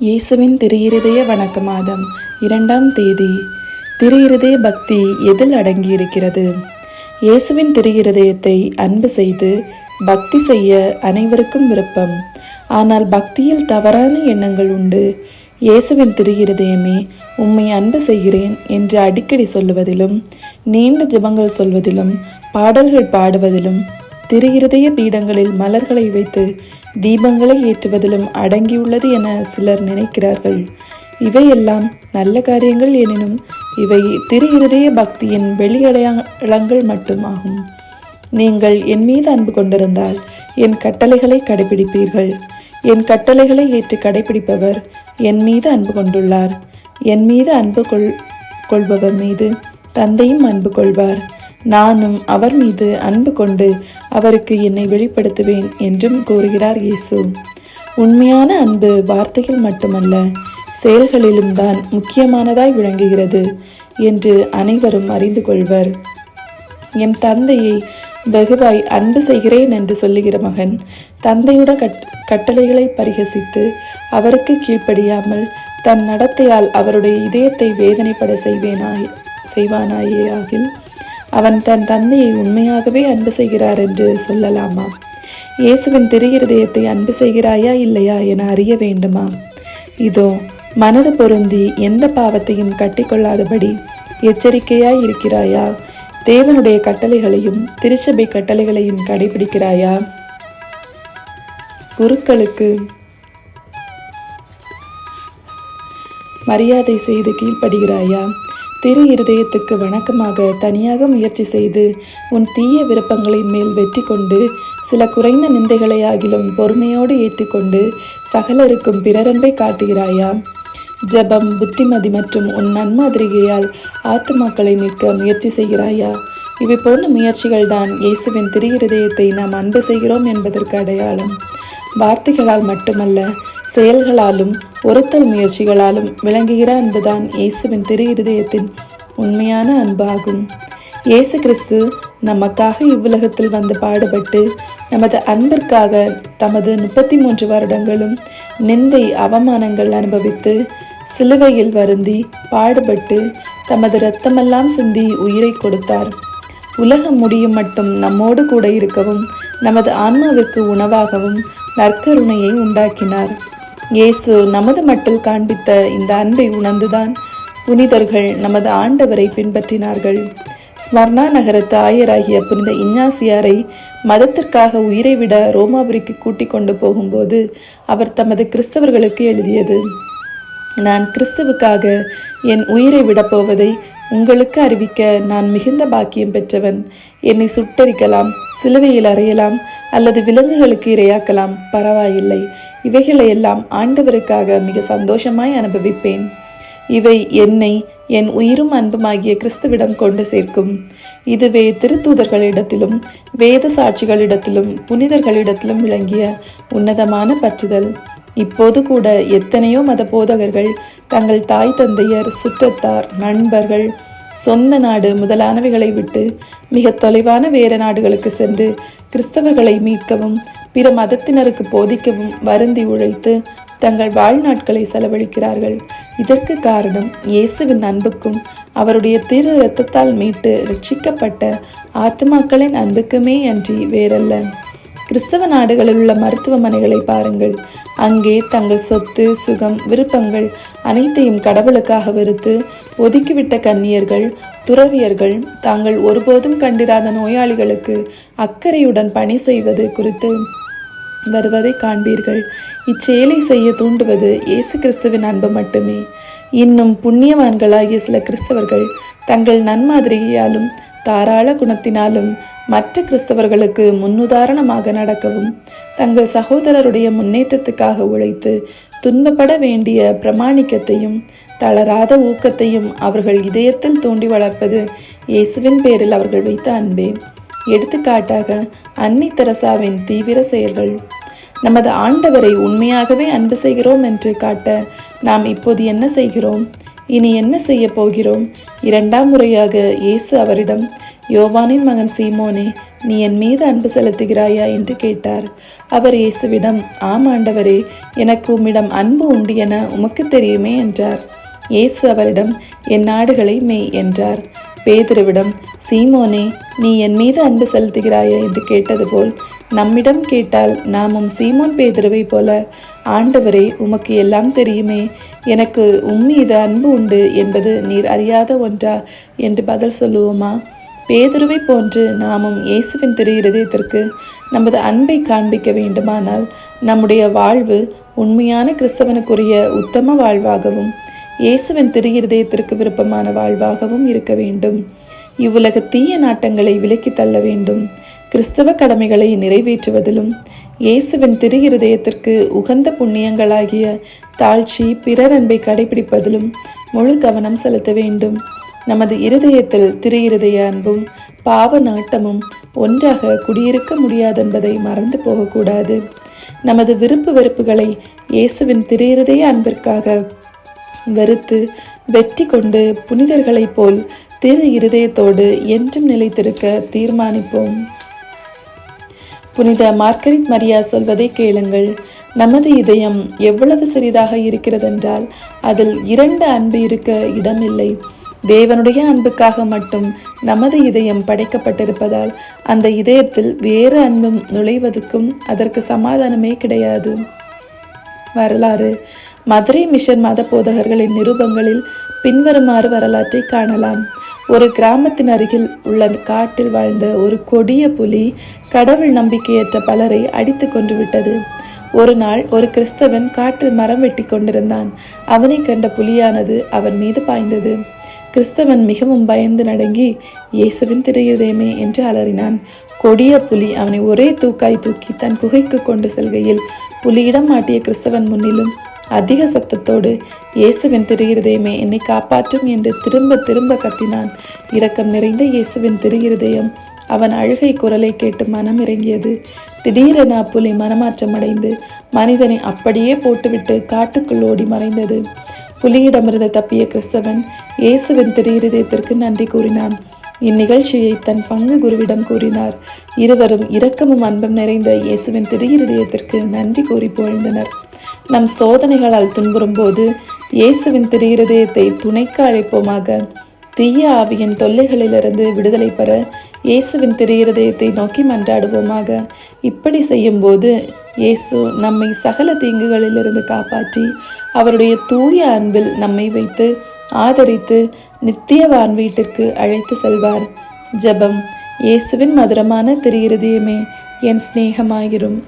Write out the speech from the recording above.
இயேசுவின் திரு வணக்க மாதம் இரண்டாம் தேதி. திரு பக்தி எதில் அடங்கியிருக்கிறது? இயேசுவின் திரு அன்பு செய்து பக்தி செய்ய அனைவருக்கும் விருப்பம். ஆனால் பக்தியில் தவறான எண்ணங்கள் உண்டு. இயேசுவின் திரு இருதயமே உம்மை அன்பு செய்கிறேன் என்று அடிக்கடி சொல்லுவதிலும் நீண்ட ஜெபங்கள் சொல்வதிலும் பாடல்கள் பாடுவதிலும் திரு இருதய பீடங்களில் மலர்களை வைத்து தீபங்களை ஏற்றுவதிலும் அடங்கியுள்ளது என சிலர் நினைக்கிறார்கள். இவையெல்லாம் நல்ல காரியங்கள் எனினும் இவை திரு இருதய பக்தியின் வெளியடையாளங்கள் மட்டுமாகும் நீங்கள் என் மீது அன்பு கொண்டிருந்தால் என் கட்டளைகளை கடைபிடிப்பீர்கள். என் கட்டளைகளை ஏற்று கடைபிடிப்பவர் என் மீது அன்பு கொண்டுள்ளார். என் மீது அன்பு கொள் கொள்பவர் மீது தந்தையும் அன்பு கொள்வார். நானும் அவர் மீது அன்பு கொண்டு அவருக்கு என்னை வெளிப்படுத்துவேன் என்றும் கூறுகிறார் இயேசு. உண்மையான அன்பு வார்த்தைகள் மட்டுமல்ல செயல்களிலும் தான் முக்கியமானதாய் விளங்குகிறது என்று அனைவரும் அறிந்து கொள்வர். என் தந்தையை வெகுவாய் அன்பு செய்கிறேன் என்று சொல்லுகிற மகன் தந்தையுட கட் கட்டளைகளை பரிகசித்து அவருக்கு கீழ்ப்படியாமல் தன் நடத்தையால் அவருடைய இதயத்தை வேதனைப்பட செய்வேனாய் செய்வானாயே ஆகில் அவன் தன் தந்தையை உண்மையாகவே அன்பு செய்கிறார் என்று சொல்லலாமா? இயேசுவின் திரு இருதயத்தை அன்பு செய்கிறாயா இல்லையா என அறிய வேண்டுமா? இதோ மனது பொருந்தி எந்த பாவத்தையும் கட்டிக்கொள்ளாதபடி எச்சரிக்கையாய் இருக்கிறாயா? தேவனுடைய கட்டளைகளையும் திருச்சபை கட்டளைகளையும் கடைபிடிக்கிறாயா? குருக்களுக்கு மரியாதை செய்து கீழ்ப்படுகிறாயா? திரு இருதயத்துக்கு வணக்கமாக தனியாக முயற்சி செய்து உன் தீய விருப்பங்களின் மேல் வெற்றி கொண்டு சில குறைந்த நிந்தைகளை ஆகிலும் பொறுமையோடு ஏற்றுக்கொண்டு சகலருக்கும் பிறரன்பை காட்டுகிறாயா? ஜெபம் புத்திமதி மற்றும் உன் நன்மாதிரிகையால் ஆத்துமாக்களை மீட்க முயற்சி செய்கிறாயா? இவை போன்ற முயற்சிகள் தான் இயேசுவின் திரு இருதயத்தை நாம் அன்பு செய்கிறோம் என்பதற்கு அடையாளம். வார்த்தைகளால் மட்டுமல்ல செயல்களாலும் ஒருத்தல் முயற்சிகளாலும் விளங்குகிற அன்புதான் இயேசுவின் திரு இருதயத்தின் உண்மையான அன்பாகும். இயேசு கிறிஸ்து நமக்காக இவ்வுலகத்தில் வந்து பாடுபட்டு நமது அன்பிற்காக தமது முப்பத்தி மூன்று வருடங்களும் நிந்தை அவமானங்கள் அனுபவித்து சிலுவையில் வருந்தி பாடுபட்டு தமது இரத்தமெல்லாம் சிந்தி உயிரை கொடுத்தார். உலகம் முடியும் மட்டும் நம்மோடு கூட இருக்கவும் நமது ஆன்மாவிற்கு உணவாகவும் நற்கருணையை உண்டாக்கினார். இயேசு நமது மட்டில் காண்பித்த இந்த அன்பை உணர்ந்துதான் புனிதர்கள் நமது ஆண்டவரை பின்பற்றினார்கள். ஸ்மர்ணா நகரத்து ஆயராகிய புனித இஞ்ஞாசியாரை மதத்திற்காக உயிரை விட ரோமாபுரிக்கு கூட்டிக் கொண்டு போகும்போது அவர் தமது கிறிஸ்தவர்களுக்கு எழுதியது நான் கிறிஸ்துவுக்காக என் உயிரை விடப்போவதை உங்களுக்கு அறிவிக்க நான் மிகுந்த பாக்கியம் பெற்றவன். என்னை சுட்டரிக்கலாம் சிலுவையில் அறையலாம் அல்லது விலங்குகளுக்கு இரையாக்கலாம். பரவாயில்லை. இவைகளையெல்லாம் ஆண்டவருக்காக மிக சந்தோஷமாய் அனுபவிப்பேன். இவை என்னை என் உயிரும் அன்புமாகிய கிறிஸ்துவிடம் கொண்டு சேர்க்கும். இதுவே திருத்தூதர்களிடத்திலும் வேத சாட்சிகளிடத்திலும் புனிதர்களிடத்திலும் விளங்கிய உன்னதமான பற்றுதல். இப்போது கூட எத்தனையோ மத போதகர்கள் தங்கள் தாய் தந்தையர் சுற்றத்தார் நண்பர்கள் சொந்த நாடு முதலானவைகளை விட்டு மிக தொலைவான வேற நாடுகளுக்கு சென்று கிறிஸ்தவர்களை மீட்கவும் பிற மதத்தினருக்கு போதிக்கவும் வருந்தி உழைத்து தங்கள் வாழ்நாட்களை செலவழிக்கிறார்கள். இதற்கு காரணம் இயேசுவின் அன்புக்கும் அவருடைய திரு இரத்தத்தால் மீட்டு ரட்சிக்கப்பட்ட ஆத்மாக்களின் அன்புக்குமே அன்றி வேறல்ல. கிறிஸ்தவ நாடுகளில் உள்ள மருத்துவமனைகளை பாருங்கள். அங்கே தங்கள் சொத்து சுகம் விருப்பங்கள் அனைத்தையும் கடவுளுக்காக வெறுத்து ஒதுக்கிவிட்ட கன்னியர்கள் துறவியர்கள் தாங்கள் ஒருபோதும் கண்டிராத நோயாளிகளுக்கு அக்கறையுடன் பணி செய்வது குறித்து வருவதை காண்பீர்கள். இச்செயலை செய்ய தூண்டுவது இயேசு கிறிஸ்துவின் அன்பு மட்டுமே. இன்னும் புண்ணியவான்களாகிய சில கிறிஸ்தவர்கள் தங்கள் நன்மாதிரியாலும் தாராள குணத்தினாலும் மற்ற கிறிஸ்தவர்களுக்கு முன்னுதாரணமாக நடக்கவும் தங்கள் சகோதரருடைய முன்னேற்றத்துக்காக உழைத்து துன்பப்பட வேண்டிய பிரமாணிக்கத்தையும் தளராத ஊக்கத்தையும் அவர்கள் இதயத்தில் தூண்டி வளர்ப்பது இயேசுவின் பேரில் அவர்கள் வைத்த அன்பே. எடுத்துக்காட்டாக அன்னி தெரசாவின் தீவிர செயல்கள். நமது ஆண்டவரை உண்மையாகவே அன்பு செய்கிறோம் என்று காட்ட நாம் இப்போது என்ன செய்கிறோம்? இனி என்ன செய்ய போகிறோம்? இரண்டாம் முறையாக இயேசு அவரிடம் யோவானின் மகன் சீமோனே நீ என் மீது அன்பு செலுத்துகிறாயா? என்று கேட்டார். அவர் இயேசுவிடம் ஆம் ஆண்டவரே எனக்கு உம்மிடம் அன்பு உண்டு என உமக்கு தெரியுமே என்றார். இயேசு அவரிடம் என் நாடுகளை மெய் என்றார். பேதுருவிடம் சீமோனே நீ என் மீது அன்பு செலுத்துகிறாயா? என்று கேட்டது போல் நம்மிடம் கேட்டால் நாமும் சீமோன் பேதுருவை போல ஆண்டவரே உமக்கு எல்லாம் தெரியுமே எனக்கு உம்மீது அன்பு உண்டு என்பது நீர் அறியாத ஒன்றா? என்று பதில் சொல்லுவோமா? பேதுருவை போன்று நாமும் இயேசுவின் திரு இருதயத்திற்கு நமது அன்பை காண்பிக்க வேண்டுமானால் நம்முடைய வாழ்வு உண்மையான கிறிஸ்தவனுக்குரிய உத்தம வாழ்வாகவும் இயேசுவின் திரு இருதயத்திற்கு விருப்பமான வாழ்வாகவும் இருக்க வேண்டும். இவ்வுலக தீய நாட்டங்களை விலக்கி தள்ள வேண்டும். கிறிஸ்தவ கடமைகளை நிறைவேற்றுவதிலும் இயேசுவின் திரு இருதயத்திற்கு உகந்த புண்ணியங்களாகிய தாழ்ச்சி பிறர் அன்பை கடைபிடிப்பதிலும் முழு கவனம் செலுத்த வேண்டும். நமது இருதயத்தில் திரு இருதய அன்பும் பாவ நாட்டமும் ஒன்றாக குடியிருக்க முடியாதென்பதை மறந்து போகக்கூடாது. நமது விருப்பு வெறுப்புகளை இயேசுவின் திரு இருதய அன்பிற்காக வெறுத்து வெற்றி கொண்டு புனிதர்களைப் போல் திரு இருதயத்தோடு என்றும் நிலைத்திருக்க தீர்மானிப்போம். புனித மார்கரித் மரியா சொல்வதை கேளுங்கள். நமது இதயம் எவ்வளவு சிறிதாக இருக்கிறதென்றால் அதில் இரண்டு அன்பு இருக்க இடமில்லை. தேவனுடைய அன்புக்காக மட்டும் நமது இதயம் படைக்கப்பட்டிருப்பதால் அந்த இதயத்தில் வேறு அன்பும் நுழைவதற்கும் அதற்கு சமாதானமே கிடையாது. வரலாறு. மதுரை மிஷன் மத போதகர்களின் நிருபங்களில் பின்வருமாறு வரலாற்றை காணலாம். ஒரு கிராமத்தின் அருகில் உள்ள காட்டில் வாழ்ந்த ஒரு கொடிய புலி கடவுள் நம்பிக்கையற்ற பலரை அடித்து கொன்று விட்டது ஒரு நாள் ஒரு கிறிஸ்தவன் காட்டில் மரம் வெட்டி கொண்டிருந்தான். அவனை கண்ட புலியானது அவன் மீது பாய்ந்தது. கிறிஸ்தவன் மிகவும் பயந்து நடுங்கி இயேசுவின் திரையுதயமே என்று அலறினான். கொடிய புலி அவனை ஒரே தூக்காய் தூக்கி தன் குகைக்கு கொண்டு செல்கையில் புலியிடம் மாட்டிய கிறிஸ்தவன் முன்னிலும் அதிக சத்தத்தோடு இயேசுவின் திருகிருதயமே என்னை காப்பாற்றும் என்று திரும்ப திரும்ப கத்தினான். இரக்கம் நிறைந்த இயேசுவின் திருகிருதயம் அவன் அழுகை குரலை கேட்டு மனம் இறங்கியது. திடீரென அப்புலி மனமாற்றம் அடைந்து மனிதனை அப்படியே போட்டுவிட்டு காட்டுக்குள் ஓடி மறைந்தது. புலியிடமிருந்து தப்பிய கிறிஸ்தவன் இயேசுவின் திருஇருதயத்திற்கு நன்றி கூறினான். இந்நிகழ்ச்சியை தன் பங்கு குருவிடம் கூறினார். இருவரும் இரக்கமும் அன்பும் நிறைந்த இயேசுவின் திருஇருதயத்திற்கு நன்றி கூறி புகழ்ந்தனர். நம் சோதனைகளால் துன்புறும் போது இயேசுவின் திருஇருதயத்தை துணைக்கு அழைப்போமாக தீய ஆவியின் தொல்லைகளிலிருந்து விடுதலை பெற இயேசுவின் திருஇருதயத்தை நோக்கி மன்றாடுவோமாக. இப்படி செய்யும்போது இயேசு நம்மை சகல தீங்குகளிலிருந்து காப்பாற்றி அவருடைய தூய அன்பில் நம்மை வைத்து ஆதரித்து நித்திய வீட்டிற்கு அழைத்து செல்வார். ஜபம் இயேசுவின் மதுரமான திரு இருதயமே என் சிநேகமாயிரும்.